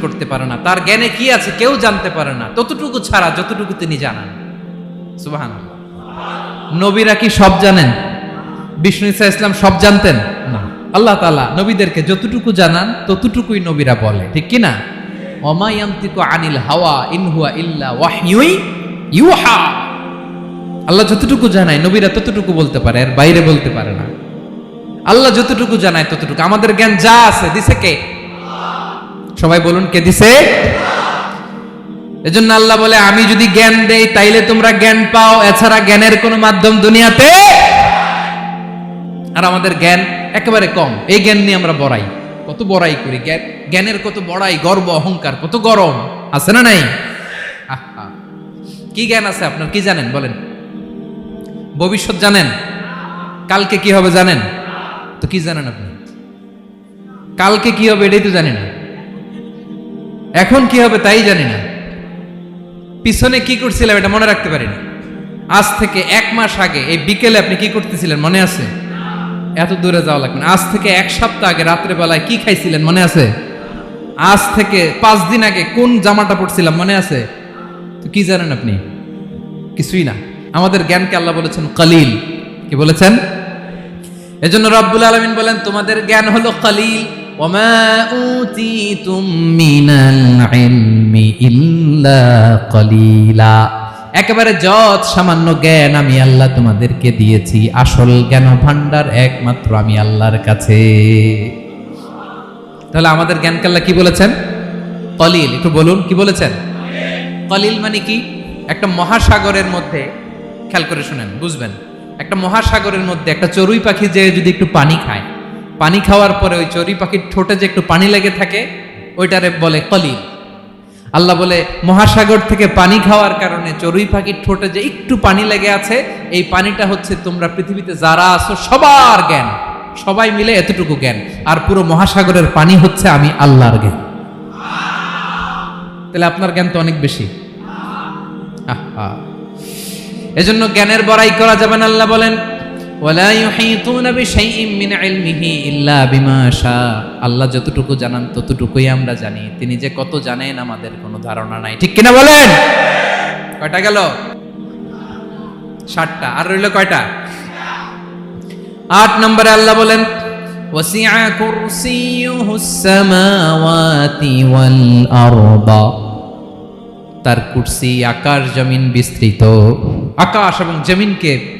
করতে পারে না। তার জ্ঞানে কি আছে কেউ জানতে পারে না। ততটুকু ছাড়া যতটুকু তিনি জানান। সুবাহান নবীরা কি সব জানেন? বিষ্ণু ইসা ইসলাম সব জানতেন? না। আল্লাহ তালা নবীদেরকে যতটুকু জানান, ততটুকুই নবীরা বলে। ঠিক কি না? আনিল হাওয়া ইনহুয়া ইল্লা ওয়াহয়ুই ইউহা। আল্লাহ যতটুকু জানায়, নবীরা ততটুকু বলতে পারে, এর বাইরে বলতে পারে না। আল্লাহ যতটুকু জানায়, ততটুকু। আমাদের জ্ঞান যা আছে, দিছে কে? সবাই বলুন, কে দিছে? এজন্য আল্লাহ বলে, আমি যদি জ্ঞান দেই, তাইলে তোমরা জ্ঞান পাও। এছাড়া জ্ঞানের কোনো মাধ্যম দুনিয়াতে আর আমাদের জ্ঞান একেবারে কম। এই জ্ঞান নিয়ে আমরা বড়াই। কত বড়াই করি। জ্ঞানের কত বড়াই, গর্ব, অহংকার, কত গরম। আছে না নাই। কি জ্ঞান আছে আপনার? কি জানেন? বলেন। ভবিষ্যৎ জানেন? কালকে কি হবে জানেন? তো কি জানেন আপনি? কালকে কি হবে এটাই তো জানি না। এখন কি হবে তাই জানি না। পিছনে কি করছিলাম এটা মনে রাখতে পারি না আজ থেকে এক মাস আগে এই বিকেলে আপনি কি করতেছিলেন মনে আছে? এত দূরে যাওয়া লাগবে আজ থেকে এক সপ্তাহ আগে রাত্রে বেলায় কি খাইছিলেন মনে আছে? আজ থেকে পাঁচ দিন আগে কোন জামাটা পড়ছিলাম মনে আছে? তো কি জানেন আপনি? কিছুই না। আমাদের জ্ঞানকে আল্লাহ বলেছেন কালিল। কি বলেছেন? এজন্য রব্বুল আলমিন বলেন, তোমাদের জ্ঞান হলো কালিল। ওমা উতিতুম মিনাল ইলমি ইল্লা কালিলা একেবারে যত সামান্য জ্ঞান আমি আল্লাহ তোমাদেরকে দিয়েছি, আসল জ্ঞান ভান্ডার একমাত্র আমি আল্লাহর কাছে। তাহলে আমাদের জ্ঞানকে আল্লাহ কি বলেছেন? কলিল, একটু বলুন, কি বলেছেন? কলিল মানে কি? একটা মহাসাগরের মধ্যে, খেয়াল করে শুনেন, বুঝবেন। একটা মহাসাগরের মধ্যে একটা চড়ুই পাখি যে যদি একটু পানি খায় পানি খাওয়ার পরে ওই চড়ুই পাখির ঠোঁটে যে একটু পানি লেগে থাকে, ওইটারে বলে কলিল। আল্লাহ বলে, মহাসাগর থেকে পানি খাওয়ার কারণে চড়ুই পাখির ঠোঁটে যে একটু পানি লেগে আছে, এই পানিটা হচ্ছে তোমরা পৃথিবীতে যারা আছো সবার জ্ঞান। সবাই মিলে এতটুকু জ্ঞান। আর পুরো মহাসাগরের পানি হচ্ছে আমি আল্লাহর জ্ঞান। তাহলে আপনার জ্ঞান তো অনেক বেশি। এজন্য জ্ঞানের বড়াই করা যাবে না, আল্লাহ বলেন। ওয়ালা ইউহিতুনা বিশাইইম মিন ইলমিহি ইল্লা বিমা শা আল্লাহ যতটুকু জানান, ততটুকুই আমরা জানি। তিনি যে কত জানেন, আমাদের কোনো ধারণা নাই। ঠিক কিনা বলেন? কয়টা গেল? ষাটটা আর রইল কয়টা? আট নম্বরে আল্লাহ বলেন কুরসিয়ুহুস সামাওয়াতি ওয়াল আরদা। তার কুরসি আকাশ, জমিন বিস্তৃত। আকাশ এবং জমিনকে